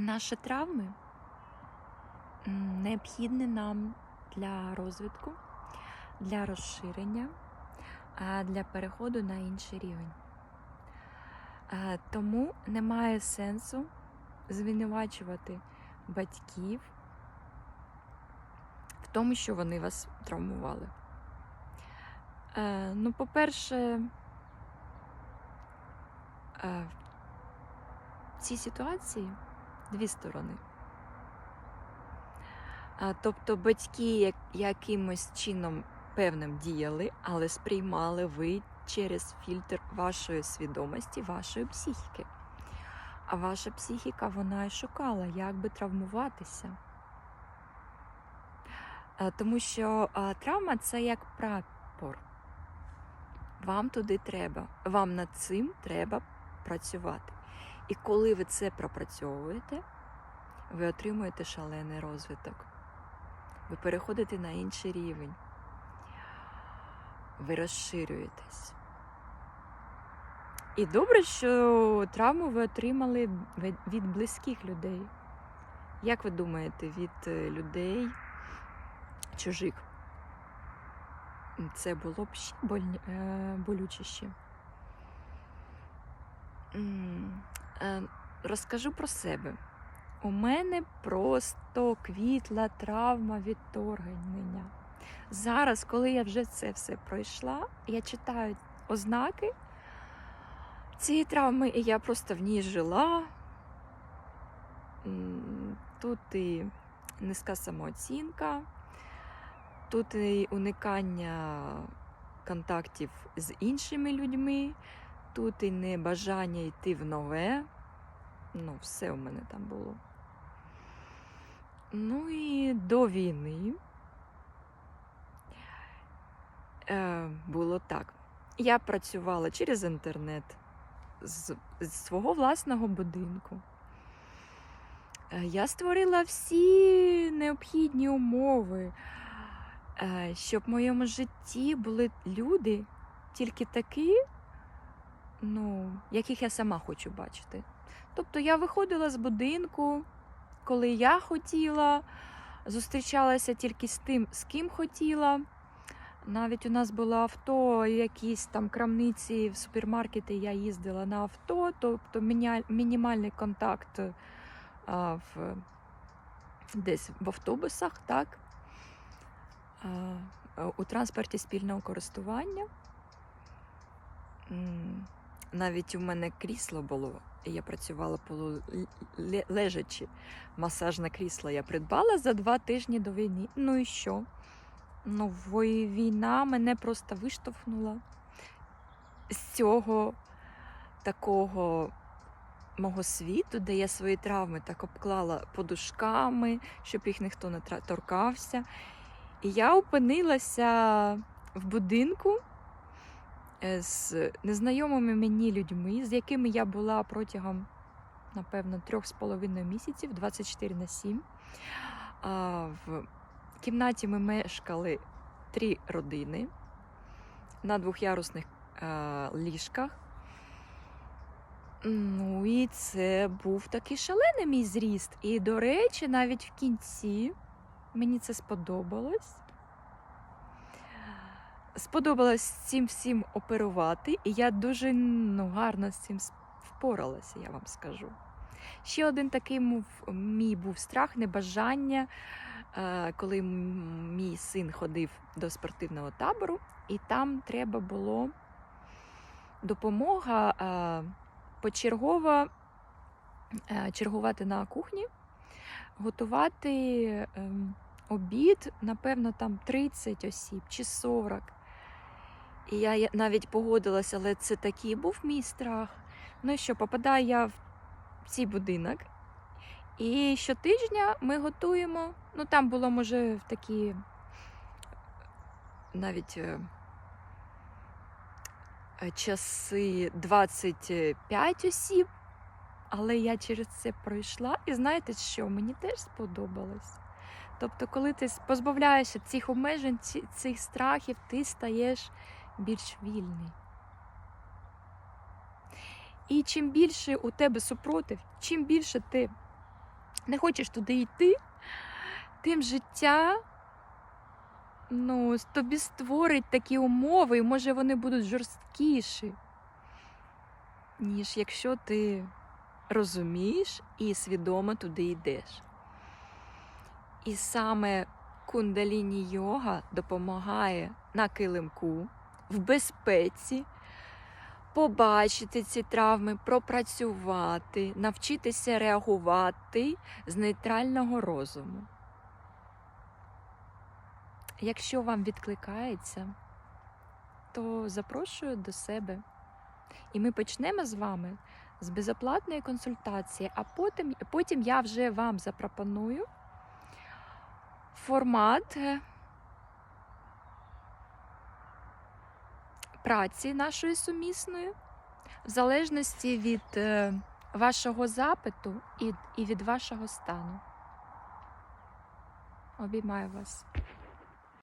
Наші травми необхідні нам для розвитку, для розширення, для переходу на інший рівень. Тому немає сенсу звинувачувати батьків в тому, що вони вас травмували. Ну, по-перше, в цій ситуації дві сторони. Тобто батьки якимось чином певним діяли, але сприймали ви через фільтр вашої свідомості, вашої психіки. А ваша психіка вона і шукала, як би травмуватися. Тому що травма це як прапор. Вам туди треба, вам над цим треба працювати. І коли ви це пропрацьовуєте, ви отримуєте шалений розвиток. Ви переходите на інший рівень. Ви розширюєтесь. І добре, що травму ви отримали від- близьких людей. Як ви думаєте, від е, людей чужих? Це було б ще е, болючіше. М, е, Розкажу про себе. У мене просто квітла травма відторгнення. Зараз, коли я вже це все пройшла, я читаю ознаки цієї травми, і я просто в ній жила. Тут і низька самооцінка, тут і уникання контактів з іншими людьми, тут і небажання йти в нове. Ну, все у мене там було. Ну і до війни е, було так. Я працювала через інтернет з, з свого власного будинку. Е, Я створила всі необхідні умови, е, щоб в моєму житті були люди тільки такі, ну, яких я сама хочу бачити. Тобто я виходила з будинку, коли я хотіла, зустрічалася тільки з тим, з ким хотіла. Навіть у нас було авто, якісь там крамниці в супермаркети я їздила на авто, тобто мінімальний контакт а, в, десь в автобусах, так? А, а, у транспорті спільного користування. Навіть у мене крісло було, і я працювала полу лежачи. Масажне крісло я придбала за два тижні до війни. Ну і що? Ну, війна мене просто виштовхнула з цього такого мого світу, де я свої травми так обклала подушками, щоб їх ніхто не торкався. І я опинилася в будинку з незнайомими мені людьми, з якими я була протягом, напевно, трьох з половиною місяців, 24 на 7. А, в кімнаті ми мешкали три родини на двохярусних е, ліжках. Ну і це був такий шалений мій зріст. І, до речі, навіть в кінці мені це сподобалось. Сподобалось цим всім оперувати, і я дуже ну, гарно з цим впоралася, я вам скажу. Ще один такий мов- мій був страх, небажання, е, коли мій син ходив до спортивного табору, і там треба було допомога е, почергово е, чергувати на кухні, готувати ем, обід, напевно, там 30 осіб чи 40. І я навіть погодилася, але це такий був мій страх. Ну і що, попадаю я в цей будинок. І щотижня ми готуємо. Ну, там було, може, в такі навіть е, е, часи 25 осіб. Але я через це пройшла, і знаєте що? Мені теж сподобалось. Тобто, коли ти позбавляєшся цих обмежень, цих страхів, ти стаєш більш вільний. І чим більше у тебе супротив, чим більше ти не хочеш туди йти, тим життя ну, тобі створить такі умови, і може вони будуть жорсткіші, ніж якщо ти розумієш і свідомо туди йдеш. І саме кундаліні йога допомагає на килимку, в безпеці побачити ці травми, пропрацювати, навчитися реагувати з нейтрального розуму. Якщо вам відкликається, то запрошую до себе. І ми почнемо з вами з безоплатної консультації, а потім, потім я вже вам запропоную формат праці нашої сумісної, в залежності від е, вашого запиту і, і від вашого стану. Обіймаю вас.